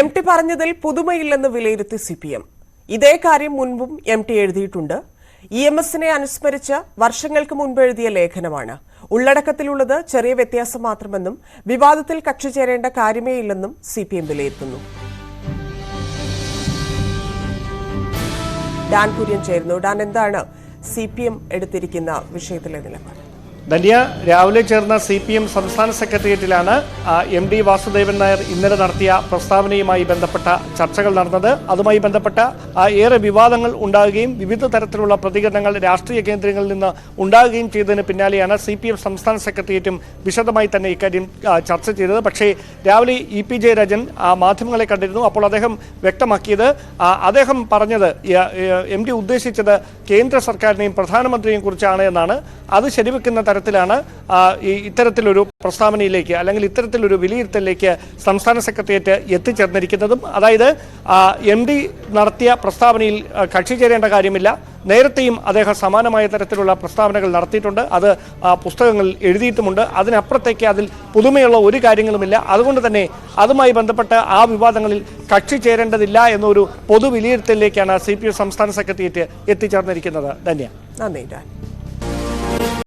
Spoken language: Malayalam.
എം ടി പറഞ്ഞതിൽ പുതുമയില്ലെന്ന് വിലയിരുത്തി സി പി എം ഇതേ കാര്യം മുൻപും എം ടി എഴുതിയിട്ടുണ്ട്. ഇ എം എസിനെ അനുസ്മരിച്ച് വർഷങ്ങൾക്ക് മുൻപ് എഴുതിയ ലേഖനമാണ്. ഉള്ളടക്കത്തിലുള്ളത് ചെറിയ വ്യത്യാസം മാത്രമെന്നും വിവാദത്തിൽ കക്ഷി ചേരേണ്ട കാര്യമേ ഇല്ലെന്നും സി പി എം വിലയിരുത്തുന്നു. ഡാൻ കുര്യൻ ചേരുന്നു. ഡാൻ എന്താണ് സി പി എം എടുത്തിരിക്കുന്ന വിഷയത്തിലെ നിലപാട്? ധന്യ രാവിലെ ചേർന്ന സി പി എം സംസ്ഥാന സെക്രട്ടേറിയറ്റിലാണ് എം ഡി വാസുദേവൻ നായർ ഇന്നലെ നടത്തിയ പ്രസ്താവനയുമായി ബന്ധപ്പെട്ട ചർച്ചകൾ നടന്നത്. അതുമായി ബന്ധപ്പെട്ട ഏറെ വിവാദങ്ങൾ ഉണ്ടാകുകയും വിവിധ തരത്തിലുള്ള പ്രതികരണങ്ങൾ രാഷ്ട്രീയ കേന്ദ്രങ്ങളിൽ നിന്ന് ഉണ്ടാകുകയും ചെയ്തതിന് പിന്നാലെയാണ് സി പി എം സംസ്ഥാന സെക്രട്ടേറിയറ്റും വിശദമായി തന്നെ ഇക്കാര്യം ചർച്ച ചെയ്തത്. പക്ഷേ രാവിലെ ഇ പി ജയരാജൻ മാധ്യമങ്ങളെ കണ്ടിരുന്നു. അപ്പോൾ അദ്ദേഹം വ്യക്തമാക്കിയത് അദ്ദേഹം പറഞ്ഞത് എം ഡി ഉദ്ദേശിച്ചത് കേന്ദ്ര സർക്കാരിനെയും പ്രധാനമന്ത്രിയെയും കുറിച്ചാണ് എന്നാണ്. അത് ശരിവെക്കുന്ന തരത്തിലാണ് ഇത്തരത്തിലൊരു പ്രസ്താവനയിലേക്ക് അല്ലെങ്കിൽ ഇത്തരത്തിലൊരു വിലയിരുത്തലിലേക്ക് സംസ്ഥാന സെക്രട്ടേറിയറ്റ് എത്തിച്ചേർന്നിരിക്കുന്നതും അതായത് എം ഡി നടത്തിയ പ്രസ്താവനയിൽ കക്ഷി ചേരേണ്ട കാര്യമില്ല. നേരത്തെയും അദ്ദേഹം സമാനമായ തരത്തിലുള്ള പ്രസ്താവനകൾ നടത്തിയിട്ടുണ്ട്. അത് പുസ്തകങ്ങളിൽ എഴുതിയിട്ടുമുണ്ട്. അതിനപ്പുറത്തേക്ക് അതിൽ പുതുമയുള്ള ഒരു കാര്യങ്ങളുമില്ല. അതുകൊണ്ട് തന്നെ അതുമായി ബന്ധപ്പെട്ട് ആ വിവാദങ്ങളിൽ കക്ഷി ചേരേണ്ടതില്ല എന്നൊരു പൊതു വിലയിരുത്തലിലേക്കാണ് സി പി സംസ്ഥാന സെക്രട്ടേറിയറ്റ് എത്തിച്ചേർന്നിരിക്കുന്നത്. ധന്യ. നന്ദി